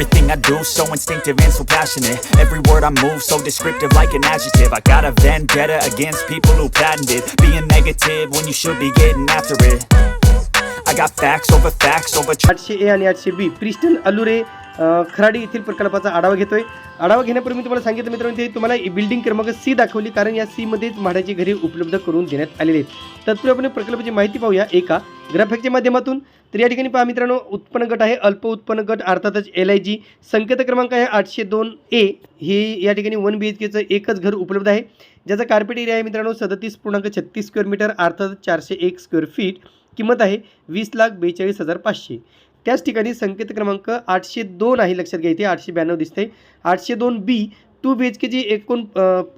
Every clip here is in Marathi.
Everything I do so instinctive and so passionate Every word I move so descriptive like an adjective I got a vendetta against people who patented Being negative when you should be getting after it I got facts over facts over tr- आठशे ए आणि आठशे बी प्रिस्टन अलुरे अ, खराडी येथील प्रकल्पाचा आढावा घेतोय आढावा घेण्यापूर्वी मी तुम्हाला सांगितलं मित्रांनो ते तुम्हाला बिल्डिंग क्रमांक सी दाखवली कारण या सीमध्येच म्हाडाची घरे उपलब्ध करून देण्यात आलेली आहेत तत्पूर्वी आपण प्रकल्पाची माहिती पाहूया एका ग्राफिकच्या माध्यमातून तर या ठिकाणी पहा मित्रांनो उत्पन्न गट आहे अल्प उत्पन्न गट अर्थातच एल आय जी संकेत क्रमांक आहे आठशे दोन ए ही या ठिकाणी वन बी एच केचं एकच घर उपलब्ध आहे. ज्याचा कार्पेट एरिया आहे मित्रांनो सदतीस पूर्णांक छत्तीस स्क्वेअर मीटर अर्थात चारशे एक स्क्वेअर फीट किंमत आहे वीस लाख बेचाळीस हजार पाचशे. त्याच ठिकाणी संकेत क्रमांक आठशे दोन आहे लक्षात घ्या इथे आठशे ब्याण्णव दिसते आठशे दोन बी टू बी एच केची एकोण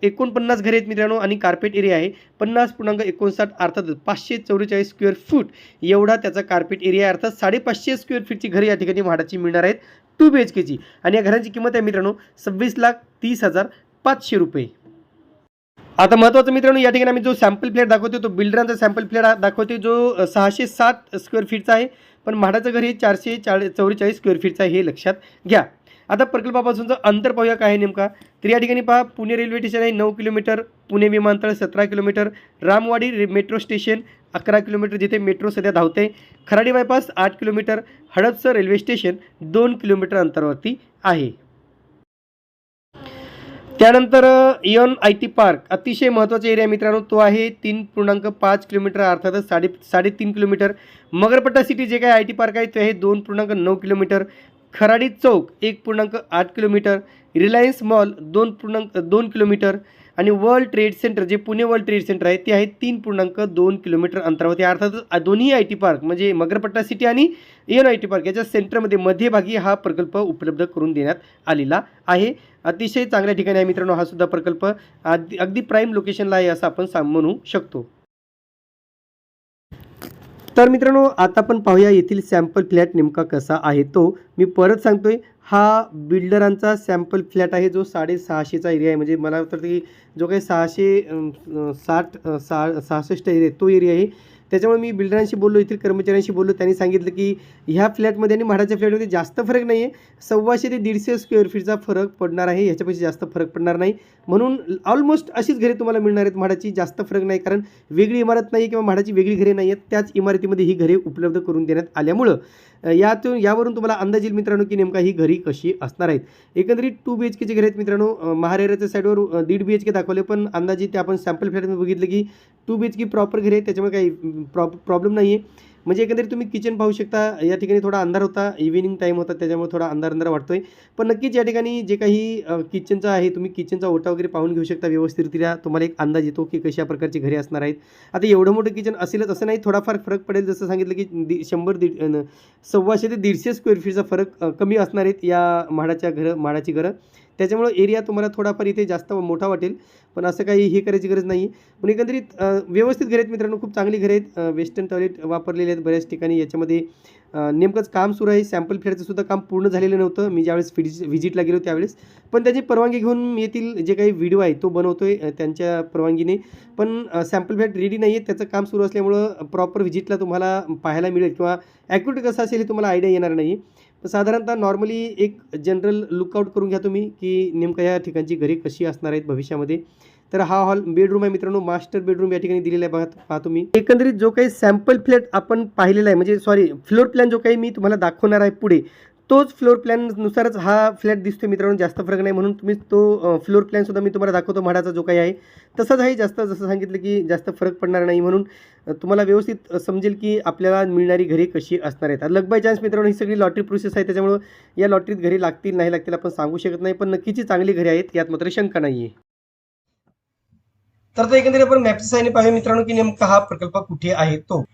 एकोणपन्नास घरे आहेत मित्रांनो आणि कार्पेट एरिया आहे. पन्नास पूर्णांक एकोणसाठ अर्थात पाचशे चौवेचाळीस स्क्वेअर फूट एवढा त्याचा कार्पेट एरिया आहे. अर्थात साडेपाचशे स्क्वेअर फीटची घरे या ठिकाणी म्हाडाची मिळणार आहेत टू बी एच केची आणि या घरांची किंमत आहे मित्रांनो सव्वीस लाख तीस हजार पाचशे रुपये. आता महत्त्वाचं मित्रांनो या ठिकाणी आम्ही जो सॅम्पल फ्लॅट दाखवतो तो बिल्डरांचा सॅम्पल फ्लॅट दाखवतो जो सहाशे सात स्क्वेअर फीटचा आहे. पण म्हाडाचं घर हे चारशे चाळीस चौवेचाळीस स्क्वेअर फीटचं आहे हे लक्षात घ्या. आता प्रकल्पापासूनचं अंतर पाहूया काय आहे नेमका तर या ठिकाणी पहा पुणे रेल्वे स्टेशन आहे नऊ किलोमीटर पुणे विमानतळ सतरा किलोमीटर रामवाडी रे मेट्रो स्टेशन अकरा किलोमीटर जिथे मेट्रो सध्या धावते खराडी बायपास आठ किलोमीटर हडपसर रेल्वे स्टेशन दोन किलोमीटर अंतरावरती आहे. त्यानंतर यन आय टी पार्क अतिशय महत्त्वाचा एरिया मित्रांनो तो आहे तीन पूर्णांक पाच किलोमीटर अर्थातच साडे साडेतीन किलोमीटर. मगरपट्टा सिटी जे काही आय टी पार्क आहे ते आहे दोन पूर्णांक नऊ किलोमीटर. खराडी चौक एक पूर्णांक आठ किलोमीटर. रिलायन्स मॉल दोन पूर्णांक दोन किलोमीटर. आणि वर्ल्ड ट्रेड सेंटर जे पुणे वर्ल्ड ट्रेड सेंटर आहे ते आहे तीन पूर्णांक दोन किलोमीटर अंतरावरती. अर्थातच दोन्ही आय टी पार्क म्हणजे मगरपट्टा सिटी आणि एन आय टी पार्क याच्या सेंटरमध्ये मध्यभागी हा प्रकल्प उपलब्ध करून देण्यात आलेला आहे. अतिशय चांगल्या ठिकाणी आहे मित्रांनो हा सुद्धा प्रकल्प. अगदी अगदी प्राईम लोकेशनला आहे असं आपण सांग म्हणू शकतो. तर मित्रांनो आता आपण पाहूया येथील सॅम्पल फ्लॅट नेमका कसा आहे. तो मी परत सांगतोय हा बिल्डरांचा सॅम्पल फ्लॅट आहे जो साडेसहाशेचा एरिया आहे. म्हणजे मला वाटतं की जो काही सहाशे साठ सहा सहासष्ट एरिया आहे तो एरिया आहे. त्याच्यामुळे मी बिल्डरांशी बोललो येथील कर्मचाऱ्यांशी बोललो त्यांनी सांगितलं की ह्या फ्लॅटमध्ये आणि म्हाडाच्या फ्लॅटमध्ये जास्त फरक नाही आहे सव्वाशे ते दीडशे स्क्वेअर फीटचा फरक पडणार आहे ह्याच्यापेक्षा जास्त फरक पडणार नाही. म्हणून ऑलमोस्ट अशीच घरे तुम्हाला मिळणार आहेत म्हाडाची जास्त फरक नाही कारण वेगळी इमारत नाही किंवा म्हाडाची वेगळी घरे नाही आहेत त्याच इमारतीमध्ये ही घरे उपलब्ध करून देण्यात आल्यामुळं. यातून यावरून तुम्हाला अंदाज येईल मित्रांनो की नेमका ही घरी कशी असणार आहेत. एकंदरीत टू बी एच केची घर आहेत मित्रांनो. महारेराच्या साईडवर दीड बी एच के दाखवले पण अंदाजे ते आपण सॅम्पल फ्लॅटमध्ये बघितलं की two B H K proper घर आहे त्याच्यामुळे काही प्रॉब प्रॉब्लेम नाही आहे म्हणजे एकंदरीत तुम्ही किचन पाहू शकता या ठिकाणी थोडा अंधार होता इव्हिनिंग टाईम होता त्याच्यामुळे थोडा अंधार अंधार वाटतोय. पण नक्कीच या ठिकाणी जे काही किचनचं आहे तुम्ही किचनचा ओटा वगैरे पाहून घेऊ शकता व्यवस्थितरित्या. तुम्हाला एक अंदाज येतो की कशा प्रकारची घरे असणार आहेत. आता एवढं मोठं किचन असेलच असं नाही थोडाफार फरक पडेल. जसं सांगितलं की दि शंभर दीड सव्वाशे ते दीडशे स्क्वेअर फीटचा फरक कमी असणार आहेत या म्हाडाच्या घरं म्हाडाची घरं. त्याच्यामुळं एरिया तुम्हाला थोडाफार इथे जास्त मोठा वाटेल. पण असं काही हे करायची गरज नाही आहे पण एकंदरीत व्यवस्थित घरे आहेत मित्रांनो. खूप चांगली घरे आहेत. वेस्टर्न टॉयलेट वापरलेले आहेत बऱ्याच ठिकाणी. याच्यामध्ये नेमकंच काम सुरू आहे. सॅम्पल फ्लॅटचं सुद्धा काम पूर्ण झालेलं नव्हतं. मी ज्यावेळेस व्हिजि व्हिजिटला गेलो त्यावेळेस. पण त्याची परवानगी घेऊन येथील जे काही व्हिडिओ आहे तो बनवतो आहे त्यांच्या परवानगीने. पण सॅम्पल फ्लॅट रेडी नाही आहे त्याचं काम सुरू असल्यामुळं प्रॉपर व्हिजिटला तुम्हाला पाहायला मिळेल. किंवा ॲक्युरेट कसं असेल हे तुम्हाला आयडिया येणार नाही तर साधारणतः नॉर्मली एक जनरल लुकआउट करून घ्या तुम्ही की नेमकं या ठिकाणची घरे कशी असणार आहेत भविष्यामध्ये. तर हा हॉल बेडरूम आहे मित्रांनो मास्टर बेडरूम या ठिकाणी दिलेला आहे बघा पाहतो तुम्ही. एकंदरीत जो काही सॅम्पल फ्लॅट आपण पाहिलेला आहे म्हणजे सॉरी फ्लोर प्लॅन जो काही मी तुम्हाला दाखवणार आहे पुढे तोच फ्लोर प्लॅननुसारच हा फ्लॅट दिसतो मित्रांनो जास्त फरक नाही. म्हणून तुम्ही तो फ्लोर प्लॅनसुद्धा मी तुम्हाला दाखवतो म्हाडाचा जो काही आहे. तसंच आहे जास्त जसं सांगितलं की जास्त फरक पडणार नाही. म्हणून तुम्हाला व्यवस्थित समजेल की आपल्याला मिळणारी घरे कशी असणार आहेत. लग बाय चान्स मित्रांनो ही सगळी लॉटरी प्रोसेस आहे. त्याच्यामुळं या लॉटरीत घरी लागतील नाही लागतील आपण सांगू शकत नाही. पण नक्कीची चांगली घरे आहेत यात मात्र शंका नाही आहे तर तो एकंदरीत आपण मॅपच्या साईने पाहूया मित्रांनो की नेमका हा प्रकल्प कुठे आहे तो.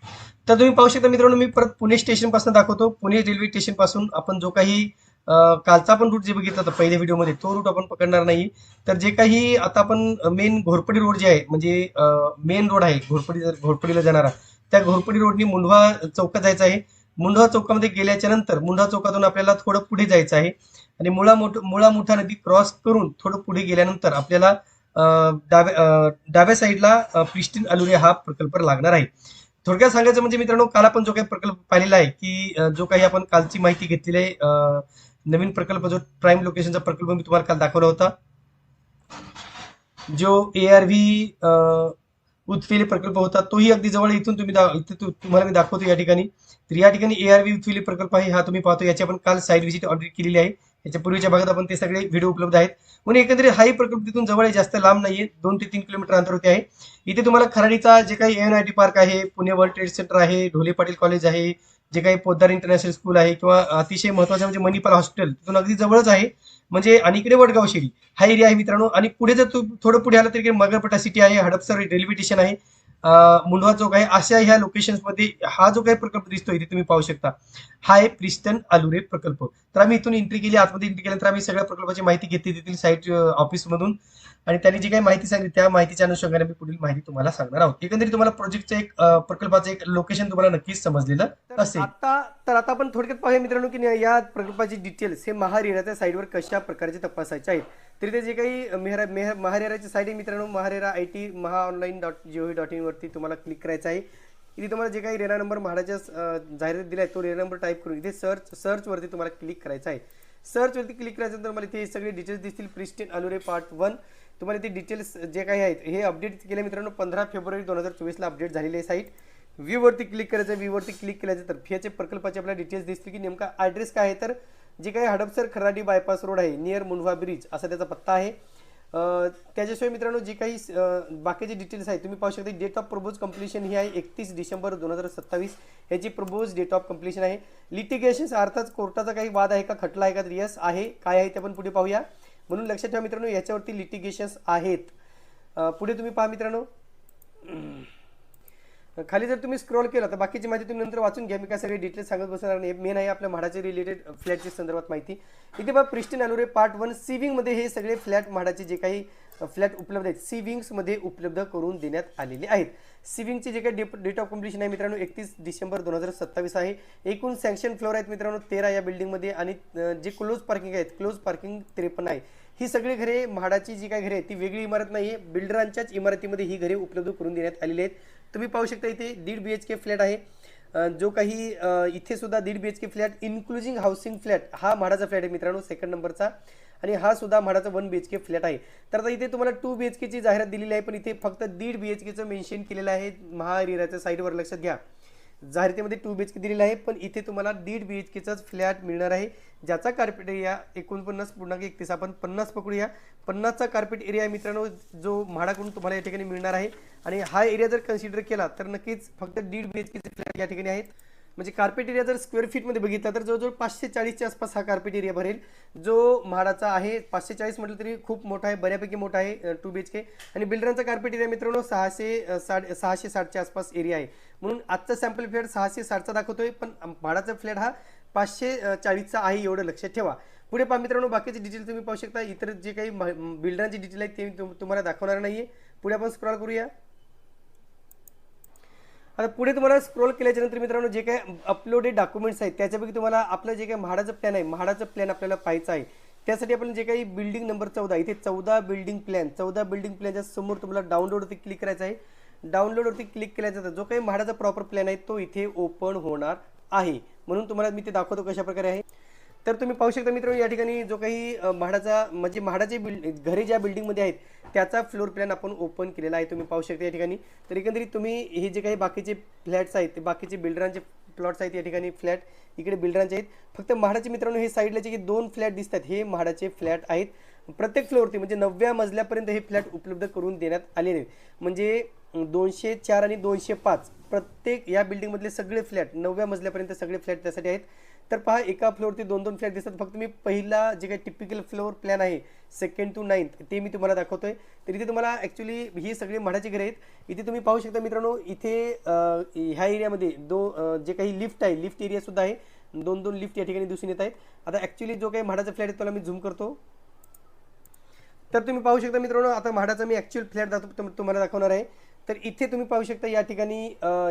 तर तुम्ही पाहू शकता मित्रांनो मी परत पुणे स्टेशनपासून दाखवतो. पुणे रेल्वे स्टेशनपासून आपण जो काही कालचा आपण रूट जे बघितला होता पहिल्या व्हिडिओमध्ये तो रूट आपण पकडणार नाही. तर जे काही आता आपण मेन घोरपडी रोड जे आहे म्हणजे मेन रोड आहे घोरपडी घोरपडीला जाणारा त्या घोरपडी रोडनी मुंढवा चौकात जायचं आहे. मुंढवा चौकामध्ये गेल्याच्यानंतर मुंढवा चौकातून आपल्याला थोडं पुढे जायचं आहे. आणि मुळा मोठ मुळा मोठा नदी क्रॉस करून थोडं पुढे गेल्यानंतर आपल्याला डाव्या डाव्या साईडला प्रिस्टिन अलुरे हा प्रकल्प लागणार आहे. थोडक्यात सांगायचं म्हणजे मित्रांनो काल आपण जो काही प्रकल्प पाहिलेला आहे की जो काही आपण कालची माहिती घेतलेली आहे नवीन प्रकल्प जो प्राईम लोकेशनचा प्रकल्प मी तुम्हाला काल दाखवला होता. जो ए आर व्ही उत्फिले प्रकल्प होता तोही अगदी जवळ इथून तुम्ही दा- इथे तुम्हाला मी दाखवतो या ठिकाणी. तर या ठिकाणी ए आर व्ही उत्फिले प्रकल्प आहे हा तुम्ही पाहतो याची आपण काल साईड व्हिजिट ऑर्डर केलेली आहे. याच्या पूर्वीच्या भागात आपण ते सगळे व्हिडिओ उपलब्ध आहेत. म्हणून एकंदरीत हाही प्रकल्प तिथून जवळ आहे जास्त लांब नाहीये. दोन ते तीन किलोमीटर अंतरवरती आहे. इथे तुम्हाला खराडीचा जे काही एन आय टी पार्क आहे पुणे वर्ल्ड ट्रेड सेंटर आहे ढोले पाटील कॉलेज आहे जे काही पोद्दार इंटरनॅशनल स्कूल आहे किंवा अतिशय महत्वाचं म्हणजे मणिपाल हॉस्पिटल तिथून अगदी जवळच आहे. म्हणजे आणि इकडे वडगाव शेरी हा एरिया आहे मित्रांनो. आणि पुढे जर तू थोडं पुढे आलं तर मगरपटा सिटी आहे हडपसर रेल्वे स्टेशन आहे. मुंढवा चौक आहे अशा ह्या लोकेशन्समध्ये हा जो काही प्रकल्प दिसतो इथे तुम्ही पाहू शकता हा आहे प्रिस्टन अलुरे प्रकल्प. तर आम्ही इथून एंट्री केली आतमध्ये एंट्री केल्यानंतर आम्ही सगळ्या प्रकल्पाची माहिती घेतली तेथील साईट ऑफिस मधून. आणि त्यांनी जी काही माहिती सांगितली त्या माहितीच्या अनुषंगाने मी पुढील माहिती तुम्हाला सांगणार आहोत. एकंदरीत तुम्हाला प्रोजेक्टचं एक प्रकल्पाचं एक लोकेशन तुम्हाला नक्कीच समजलेलं असेल. आता तर आता आपण थोडक्यात पाहूया मित्रांनो की या प्रकल्पाची डिटेल्स हे महारेराच्या साईडवर कशा प्रकारचे तपासायचे आहेत. तर ते जे काही मेहरा मेह महारेराची साईट आहे मित्रांनो Maharera I T Maha online dot G O V dot इनवरती तुम्हाला क्लिक करायचं आहे. इथे तुम्हाला जे काही रेरा नंबर म्हाडाच्या जाहिरात दिला आहे तो रेरा नंबर टाईप करून इथे सर्च सर्चवरती तुम्हाला क्लिक करायचं आहे. सर्चवरती क्लिक करायचं मला इथे सगळे डिटेल्स दिसतील. प्रिस्टिन अलुरे पार्ट वन तुम्हाला इथे डिटेल्स जे काही आहेत हे अपडेट केले मित्रांनो पंधरा फेब्रुवारी दोन हजार चोवीसला अपडेट झालेली आहे साईट व्ह्यूवरती क्लिक करायचं व्ह्यूवरती क्लिक केल्याचं तर फियाचे प्रकल्पाचे आपल्याला डिटेल्स दिसतील की नेमका ॲड्रेस काय आहे तर जे काही हडपसर खराडी बायपास रोड आहे नियर मुंढवा ब्रिज असा त्याचा पत्ता आहे. त्याच्याशिवाय मित्रांनो जे काही बाकीचे डिटेल्स आहेत तुम्ही पाहू शकता डेट ऑफ प्रपोज कम्प्लिशन ही आहे एकतीस डिसेंबर दोन हजार सत्तावीस. याची प्रपोज डेट ऑफ कम्प्लिशन आहे. लिटिगेशन्स अर्थात कोर्टाचा काही वाद आहे का खटला आहे का तर यस आहे. काय आहे ते आपण पुढे पाहूया. म्हणून लक्षात ठेवा मित्रांनो याच्यावरती लिटिगेशन्स आहेत. पुढे तुम्ही पहा मित्रांनो. खाली जर तुम्ही स्क्रॉल केला तर बाकीची माहिती तुम्ही नंतर वाचून घ्या. मी काय सगळे डिटेल्स सांगत बसणार नाही. मेन आहे आपल्या म्हाडाचे रिलेटेड फ्लॅटच्या संदर्भात माहिती. इथे बघा pristine allure part one C विंगमध्ये हे सगळे फ्लॅट म्हाडाचे जे काही फ्लॅट उपलब्ध आहेत सी विंग्समध्ये उपलब्ध करून देण्यात आलेले आहेत. सी विंगचे जे काही डेट डेट ऑफ कम्प्लिशन आहे मित्रांनो एकतीस डिसेंबर दोन हजार सत्तावीस आहे. एकूण सँक्शन फ्लोअर आहेत मित्रांनो तेरा या बिल्डिंगमध्ये आणि जे क्लोज पार्किंग आहेत क्लोज पार्किंग त्रेपन्न आहे. ही सगळी घरे म्हाडाची जी काही घरे आहेत ती वेगळी इमारत नाही आहे बिल्डरांच्याच इमारतीमध्ये ही घरे उपलब्ध करून देण्यात आलेली आहेत. तुम्ही पाहू शकता इथे दीड बी एच के फ्लॅट आहे. जो काही इथे सुद्धा दीड B H K flat including housing flat हा म्हाडाचा फ्लॅट आहे मित्रांनो सेकंड नंबरचा आणि हा सुद्धा म्हाडाचा one B H K flat आहे. तर आता इथे तुम्हाला टू बी एच केची जाहिरात दिलेली आहे पण इथे फक्त दीड बी एच केचं मेन्शन केलेलं आहे. महारिराच्या साईडवर लक्षात घ्या. जाहिरातीमध्ये टू बी एच के दिलेला आहे पण इथे तुम्हाला दीड बी एच केचाच फ्लॅट मिळणार आहे ज्याचा कार्पेट एरिया एकोणपन्नास पूर्णांक एकतीस आपण पन्नास पकडूया. पन्नासचा कार्पेट एरिया मित्रांनो जो म्हाडाकडून तुम्हाला या ठिकाणी मिळणार आहे. आणि हा एरिया जर कन्सिडर केला तर नक्कीच फक्त दीड बी एच केचे फ्लॅट या ठिकाणी आहेत. म्हणजे कार्पेट एरिया जर स्क्वेअर फीटमध्ये बघितला तर जवळजवळ पाचशे चाळीसच्या आसपास हा कार्पेट एरिया भरेल. जो म्हाडाचा आहे पाचशे चाळीस म्हटलं तरी खूप मोठा आहे बऱ्यापैकी मोठा आहे टू बी एच के आणि बिल्डरांचा कार्पेट एरिया मित्रांनो सहाशे साठ सहाशे साठच्या आसपास एरिया आहे. म्हणून आजचा सॅम्पल फ्लॅट सहाशे साठचा दाखवतोय पण भाडाचा फ्लॅट हा पाचशे चाळीसचा आहे एवढं लक्षात ठेवा. पुढे पहा मित्रांनो बाकीचे डिटेल तुम्ही पाहू शकता. इतर जे काही बिल्डरांची डिटेल आहेत ते तुम- तुम्हाला दाखवणार नाहीये. पुढे आपण स्क्रॉल करूया. आता पुढे तुम्हाला स्क्रोल केल्याच्यानंतर मित्रांनो जे काही अपलोडेड डॉक्युमेंट्स आहेत त्याच्यापैकी तुम्हाला आपलं जे काही म्हाडाचं प्लॅन आहे म्हाडाचं प्लॅन आपल्याला पाहायचं आहे. त्यासाठी आपण जे काही बिल्डिंग नंबर चौदा इथे चौदा बिल्डिंग प्लॅन चौदा बिल्डिंग प्लॅनच्या समोर तुम्हाला डाउनलोडवरती क्लिक करायचं आहे. डाउनलोडवरती क्लिक केल्याच्या जो काही म्हाडाचा प्रॉपर प्लॅन आहे तो इथे ओपन होणार आहे. म्हणून तुम्हाला मी ते दाखवतो कशा प्रकारे आहे. तर तुम्ही पाहू शकता मित्रांनो या ठिकाणी जो काही म्हाडाचा म्हणजे म्हाडाचे बिल्ड घरे ज्या बिल्डिंगमध्ये आहेत त्याचा फ्लोर प्लॅन आपण ओपन केलेला आहे. तुम्ही पाहू शकता या ठिकाणी. तर एकंदरीत तुम्ही हे जे काही बाकीचे फ्लॅट्स आहेत ते बाकीचे बिल्डरांचे प्लॉट्स आहेत या ठिकाणी फ्लॅट इकडे बिल्डरांचे आहेत. फक्त म्हाडाचे मित्रांनो हे साईडला जे की दोन फ्लॅट दिसतात हे म्हाडाचे फ्लॅट आहेत. प्रत्येक फ्लोअरती म्हणजे नवव्या मजल्यापर्यंत हे फ्लॅट उपलब्ध करून देण्यात आलेले आहेत. म्हणजे दोनशे चार आणि दोनशे पाच. प्रत्येक या बिल्डिंगमधले सगळे फ्लॅट नवव्या मजल्यापर्यंत सगळे फ्लॅट त्यासाठी आहेत. तर पहा एका फ्लोअरती दोन दोन फ्लॅट दिसतात. फक्त मी पहिला जे काही टिपिकल फ्लोअर प्लॅन आहे सेकंड टू नाईन्थ ते मी तुम्हाला दाखवतोय. तर इथे तुम्हाला ॲक्च्युली ही सगळी म्हाडाची घरं आहेत. इथे तुम्ही पाहू शकता मित्रांनो इथे ह्या एरियामध्ये दो जे काही लिफ्ट आहे लिफ्ट एरिया सुद्धा आहे. दोन दोन लिफ्ट या ठिकाणी दिसून येत आहेत. आता ॲक्च्युली जो काही म्हाडाचा फ्लॅट आहे त्याला मी झूम करतो. तर तुम्ही पाहू शकता मित्रांनो आता म्हाडाचा मी ॲक्च्युअल फ्लॅट दाखव तुम्हाला दाखवणार आहे. तर इथे तुम्ही पाहू शकता या ठिकाणी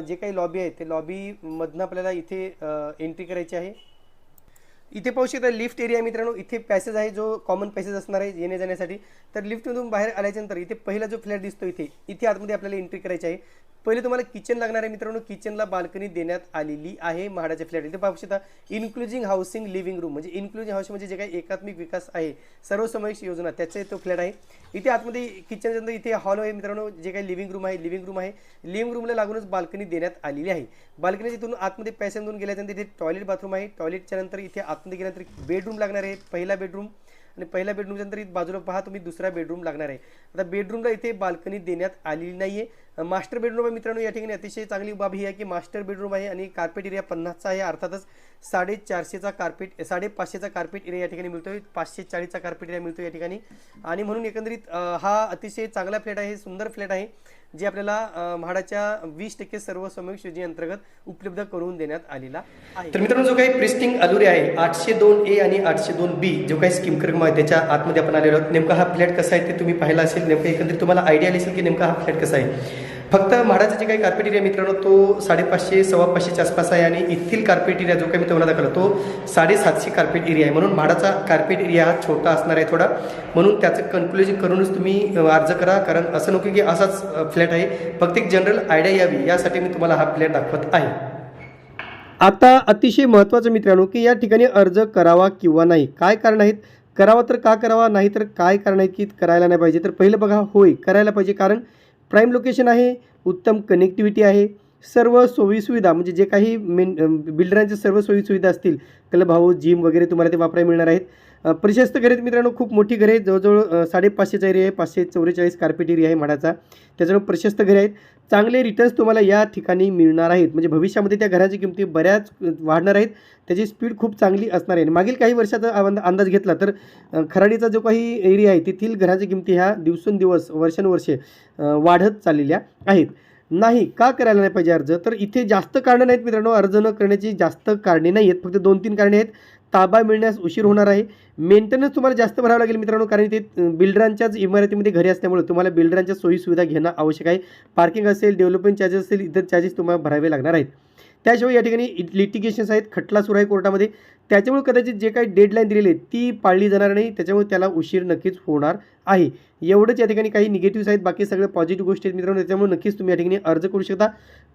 जे काही लॉबी आहे ते लॉबीमधनं आपल्याला इथे एंट्री करायची आहे. इथे पाहू शकता लिफ्ट एरिया मित्रांनो इथे पॅसेज आहे जो कॉमन पॅसेज असणार आहे येण्या जाण्यासाठी. तर लिफ्टमधून बाहेर आल्याच्यानंतर इथे पहिला जो फ्लॅट दिसतो इथे इथे आतमध्ये आपल्याला एंट्री करायची आहे. पहिले तुम्हाला किचन लागणार आहे मित्रांनो किचनला बाल्कनी देण्यात आलेली आहे म्हाडाच्या फ्लॅट इथे पाहू शकता इन्क्लुजिंग हाऊसिंग लिव्हिंग रूम म्हणजे इन्क्लुजिंग हाऊस म्हणजे जे काही एकात्मिक विकास आहे सर्वसमावेश योजना त्याचा तो फ्लॅट आहे. इथे आतमध्ये किचनच्या इथे हॉल आहे मित्रांनो जे काही लिव्हिंग रूम आहे लिव्हिंग रूम आहे. लिव्हिंग रूमला लागूनच बाल्कनी देण्यात आलेली आहे. बाल्कनी तिथून आतमध्ये पॅसेंजून गेल्यानंतर इथे टॉयलेट बाथरूम आहे. टॉयलेटच्या नंतर इथे आतमध्ये गेल्यानंतर बेडरूम लागणार आहे पहिला बेडरूम आणि पहिल्या बेडरूमच्या नंतर बाजूला पहा तुम्ही दुसरा बेडरूम लागणार आहे. आता बेडरूमला इथे बाल्कनी देण्यात आलेली नाही आहे मास्टर बेडरूम आहे मित्रांनो या ठिकाणी अतिशय चांगली बाब ही आहे की मास्टर बेडरूम आहे आणि कार्पेट एरिया पन्नासचा आहे. अर्थातच साडेचारशेचा कार्पेट साडेपाचशेचा कार्पेट एरिया या ठिकाणी मिळतोय. पाचशे चाळीसचा कार्पेट एरिया मिळतो या ठिकाणी. आणि म्हणून एकंदरीत हा अतिशय चांगला फ्लॅट आहे सुंदर फ्लॅट आहे. जे आपल्याला म्हाडाच्या वीस टक्के सर्व समावेश योजनेअंतर्गत उपलब्ध करून देण्यात आलेला आहे. तर मित्रांनो जो काही प्रिस्टिंग अलुरे आहे आठशे दोन ए आणि आठशे दोन बी जो काही स्कीम क्रम आहे त्याच्या आतमध्ये आपण आलेलो आहोत. नेमका हा फ्लॅट कसा आहे ते तुम्ही पाहिला असेल. नेमका एकंदरीत तुम्हाला आयडिया आली असेल की नेमका हा फ्लॅट कसा आहे. फक्त म्हाडाचा जे काही कार्पेट एरिया मित्रांनो तो साडेपाचशे सव्वा पाचशेच्या आसपास आहे आणि येथील कार्पेट एरिया जो काही मी तुम्हाला दाखवला तो साडेसातशे कार्पेट एरिया आहे. म्हणून म्हाडाचा कार्पेट एरिया हा छोटा असणार आहे थोडा. म्हणून त्याचं कन्क्लुजन करूनच तुम्ही अर्ज करा. कारण असं नको की असाच फ्लॅट आहे. फक्त एक जनरल आयडिया यावी. यासाठी मी तुम्हाला हा फ्लॅट दाखवत आहे. आता अतिशय महत्त्वाचं मित्रांनो की या ठिकाणी अर्ज करावा किंवा नाही. काय कारण आहेत? करावा तर का करावा? नाही तर काय कारण आहेत की करायला नाही पाहिजे? तर पहिलं बघा होय करायला पाहिजे. कारण प्राईम लोकेशन आहे उत्तम कनेक्टिव्हिटी आहे. सर्व सोयीसुविधा म्हणजे जे काही मेन बिल्डरांचे सर्व सोयीसुविधा असतील क्लब हाऊस जिम वगैरे तुम्हाला ते वापरायला मिळणार आहेत. प्रशस्त घरे आहेत मित्रांनो खूप मोठी घरे आहेत. जवळजवळ साडेपाचशेचा एरिया आहे पाचशे चौवेचाळीस कार्पेट एरिया आहे म्हाडाचा त्याच्यामुळे प्रशस्त घरे आहेत. चांगले रिटर्न्स तुम्हाला या ठिकाणी मिळणार आहेत. म्हणजे भविष्यामध्ये त्या घराची किमती बऱ्याच वाढणार आहेत. त्याची स्पीड खूप चांगली असणार आहे. मागील काही वर्षाचा अंदाज घेतला तर खराडीचा जो काही एरिया आहे तेथील घराच्या किमती ह्या दिवसेंदिवस वर्षानुवर्षे वाढत चाललेल्या आहेत. नाही का करायला नाही पाहिजे अर्ज? तर इथे जास्त कारणं नाहीत मित्रांनो. अर्ज न करण्याची जास्त कारणे नाही आहेत फक्त दोन तीन कारणे आहेत. ताबा मिळण्यास उशीर होणार आहे. मेंटेनन्स तुम्हाला जास्त भरावं लागेल मित्रांनो कारण ते बिल्डरांच्याच इमारतीमध्ये घरे असल्यामुळे तुम्हाला बिल्डरांच्या सोयीसुविधा घेणं आवश्यक आहे. पार्किंग असेल डेव्हलपमेंट चार्जेस असेल इतर चार्जेस तुम्हाला भरावे लागणार आहेत. त्याशिवाय या ठिकाणी लिटिगेशन्स आहेत खटला सुरू आहे कोर्टामध्ये. त्याच्यामुळे कदाचित जे काही डेडलाईन दिलेली आहे ती पाळली जाणार नाही. त्याच्यामुळे त्याला उशीर नक्कीच होणार आहे. एवढंच या ठिकाणी काही निगेटिव्ह आहेत. बाकी सगळे पॉझिटिव्ह गोष्टी आहेत मित्रांनो. त्याच्यामुळे नक्कीच तुम्ही या ठिकाणी अर्ज करू शकता.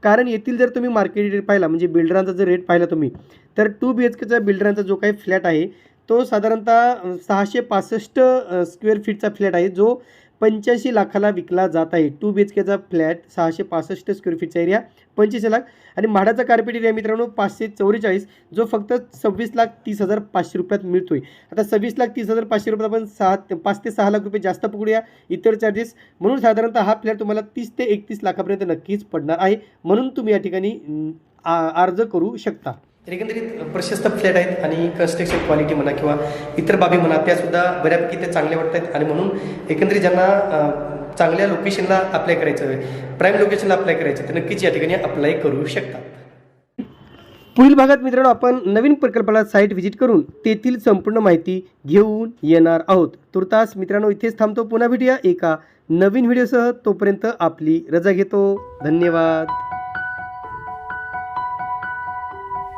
कारण येथील जर तुम्ही मार्केट रेट पाहिला म्हणजे बिल्डरांचा जर रेट पाहिला तुम्ही तर टू बी एच केचा बिल्डरांचा जो काही फ्लॅट आहे. तो साधारणतः सहाशे पासष्ट स्क्वेअर फीटचा फ्लॅट आहे जो पंच्याऐंशी लाखाला विकला जात आहे. टू बी एच केचा फ्लॅट सहाशे पासष्ट स्क्वेअर फीटचा एरिया पंच्याऐंशी लाख. आणि म्हाडाचा कार्पेट एरिया मित्रांनो पाचशे चौवेचाळीस जो फक्त सव्वीस लाख तीस हजार पाचशे रुपयात मिळतोय. आता सव्वीस लाख तीस हजार पाचशे रुपयात आपण सहा पाच ते सहा लाख रुपये जास्त पकडूया इतर चार्जेस म्हणून साधारणतः हा फ्लॅट तुम्हाला तीस ते एकतीस लाखापर्यंत नक्कीच पडणार आहे. म्हणून तुम्ही या ठिकाणी आ- अर्ज करू शकता. तर एकंदरीत प्रशस्त फ्लॅट आहेत आणि कन्स्ट्रक्शन क्वालिटी म्हणा किंवा इतर बाबी म्हणा त्यासुद्धा बऱ्यापैकी ते चांगले वाटत आहेत आणि म्हणून एकंदरीत ज्यांना चांगल्या लोकेशनला अप्लाय करायचं आहे प्राईम लोकेशनला अप्लाय करायचं तर नक्कीच या ठिकाणी अप्लाय करू शकता पुढील भागात मित्रांनो आपण नवीन प्रकल्पाला साईट व्हिजिट करून तेथील संपूर्ण माहिती घेऊन येणार आहोत. तुर्तास मित्रांनो इथेच थांबतो. पुन्हा भेटूया एका नवीन व्हिडिओसह तोपर्यंत आपली रजा घेतो. धन्यवाद.